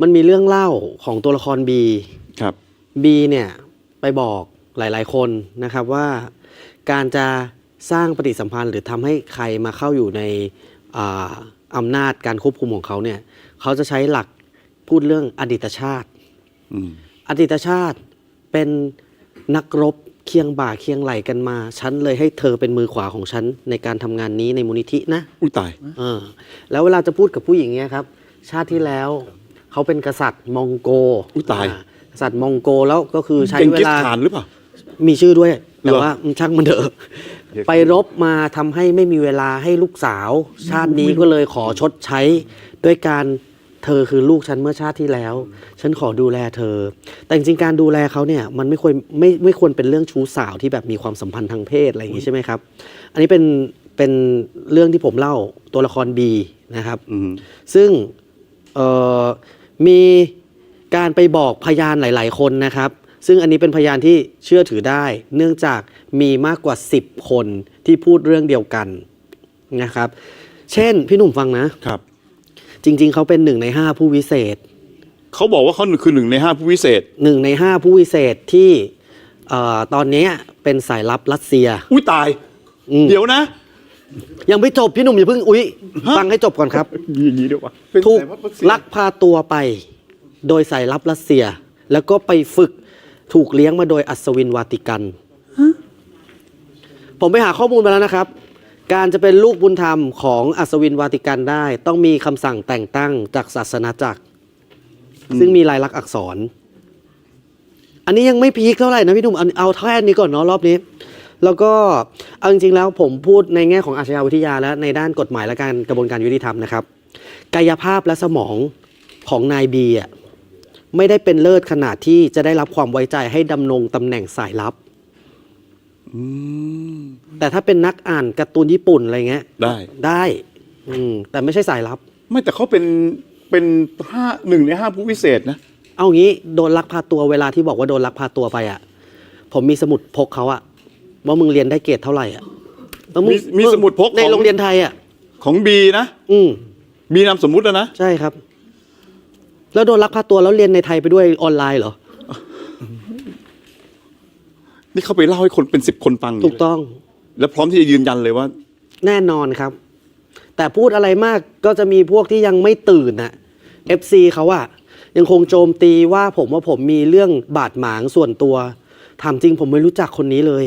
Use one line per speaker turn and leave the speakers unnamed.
มันมีเรื่องเล่าของตัวละครบี
ครับ
บีเนี่ยไปบอกหลาย ๆ คนนะครับว่าการจะสร้างปฏิสัมพันธ์ หรือทำให้ใครมาเข้าอยู่ในอาอำนาจการควบคุมของเขาเนี่ยเขาจะใช้หลักพูดเรื่องอดีตชาติ
อืม
อดีตชาติเป็นนักรบเคียงบ่าเคียงไหลกันมา ฉันเลยให้เธอเป็นมือขวาของฉัน ในการทำงานนี้ในมูลนิธินะ
อุ้ยตาย
เออ แล้วเวลาจะพูดกับผู้หญิงเนี่ยครับ ชาติที่แล้ว เขาเป็นกษัตริย์มองโก
อุ๊ยตาย
กษัตริย์มองโกแล้วก็คือใช้
เก่ง
เว
กิส
ลา
ถานหรือเปล่า
มีชื่อด้วย แต่
เหรอ
ว่าช่างมันเถอะไปรบมาทำให้ไม่มีเวลาให้ลูกสาว ชาตินี้ก็เลยขอชดใช้ ด้วยการเธอคือลูกฉันเมื่อชาติที่แล้ว ฉันขอดูแลเธอ แต่จริงๆการดูแลเขาเนี่ยมันไม่ควรไม่ไม่ควรเป็นเรื่องชู้สาวที่แบบมีความสัมพันธ์ทางเพศอะไรอย่างนี้ใช่ไหมครับ อันนี้เป็นเป็นเรื่องที่ผมเล่าตัวละครบีนะครับ
อืม
ซึ่งเอ่อ มีการไปบอกพยานหลาย ๆ คนนะครับ ซึ่งอันนี้เป็นพยานที่เชื่อถือได้ เนื่องจากมีมากกว่า 10 คนที่พูดเรื่องเดียวกันนะครับ เช่นพี่หนุ่มฟังนะ
ครับ
จริง ๆ เขาเป็นหนึ่งใน 5 ผู้วิเศษ
เขาบอกว่าเขาคือหนึ่งในห้าผู้วิเศษ
หนึ่งใน 5 ผู้วิเศษที่เอ่อตอนนี้เป็นสายลับรัสเซีย
อุ้ยตาย
อืม
เดี๋ยวนะ
ยังไม่จบพี่หนุ่มอย่าเพิ่งอุ๊ยฟังให้จบก่อนครับ
อย่างนี้ด้วยวะ
ถูกลักพาตัวไป โดยสายลับรัสเซีย แล้วก็ไปฝึกถูกเลี้ยงมาโดยอัศวินวาติกัน ผมไปหาข้อมูลมาแล้วนะครับ การจะเป็นลูกบุญธรรมของอัศวินวาติกันได้ ต้องมีคำสั่งแต่งตั้งจากศาสนาจักร ซึ่งมีลายลักษณ์อักษร อันนี้ยังไม่พีคเท่าไหร่นะพี่หนุ่มเอาเอาแค่นี้ก่อนเนาะรอบนี้ แล้วก็เอาจริงๆแล้วผมพูดในแง่ของอาชญาวิทยาและในด้านกฎหมายและการกระบวนการยุติธรรมนะครับ กายภาพและสมองของนายบีอะไม่ได้เป็นเลิศขนาดที่จะได้รับความไว้ใจให้ดำรงตำแหน่งสายลับแต่ถ้าเป็นนักอ่านการ์ตูนญี่ปุ่นอะไรเงี้ย
ได้
ได้อืมแต่ไม่ใช่สายลับ
ไม่แต่เขาเป็นเป็นห้าหนึ่งในห้าผู้วิเศษนะ
เอางี้โดนลักพาตัวเวลาที่บอกว่าโดนลักพาตัวไปอะ ผมมีสมุดพกเขาอะ ว่ามึงเรียนได้เกรดเท่าไหร่อะแล้วง
มีมีสมุดพก
ใน
ของ
โรงเรียนไทยอะ
ของบีนะ
อืม
มีนามสมมุติแล้วนะ
ใช่ครับ แล้วโดนลักพาตัวแล้วเรียนในไทยไปด้วยออนไลน์เหรอ
นี่เขาไปเล่าให้คนเป็นสิบคนฟัง
ถูกต้อง
แล้วพร้อมที่จะยืนยันเลยว่า
แน่นอนครับ แต่พูดอะไรมากก็จะมีพวกที่ยังไม่ตื่นน่ะ FC เขาอะยังคงโจมตีว่าผมว่าผมมีเรื่องบาดหมางส่วนตัวถามจริงผมไม่รู้จักคนนี้เลย